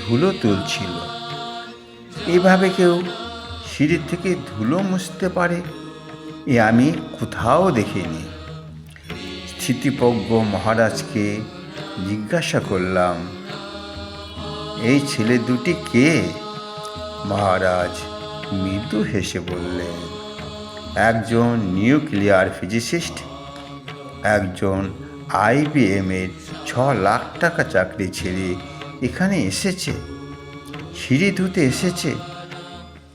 ধুলো তুলছিল। এভাবে কেউ সিঁড়ি থেকে ধুলো মুছতে পারে এ আমি কোথাও দেখিনি। স্থিতিপজ্ঞ মহারাজকে জিজ্ঞাসা করলাম, এই ছেলে দুটি কে? মহারাজ মৃদু হেসে বললেন, একজন নিউক্লিয়ার ফিজিসিস্ট, একজন আইবিএমের ছ লাখ টাকা চাকরি ছেড়ে এখানে এসেছে, সিঁড়ি ধুতে এসেছে,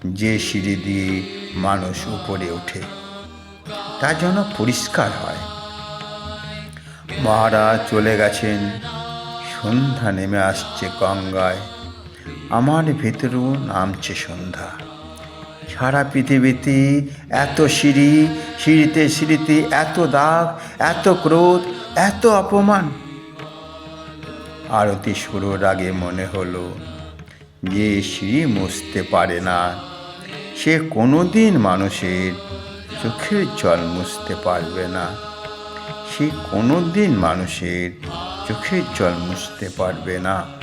যে সিঁড়ি দিয়ে মানুষ উপরে ওঠে, তা যেন পরিষ্কার হয়। মহারাজ চলে গেছেন, সন্ধ্যা নেমে আসছে গঙ্গায়। আমার ভেতরেও নামছে সন্ধ্যা। সারা পৃথিবীতে এত সিঁড়ি, সিঁড়িতে সিঁড়িতে এত দাগ, এত ক্রোধ, এত অপমান। আরতি শুরুর আগে মনে হলো, যে সিঁড়ি মুছতে পারে না। সে কোনোদিন মানুষের চোখের জল মুছতে পারবে না। সে কোনোদিন মানুষের চোখের জল মুছতে পারবে না।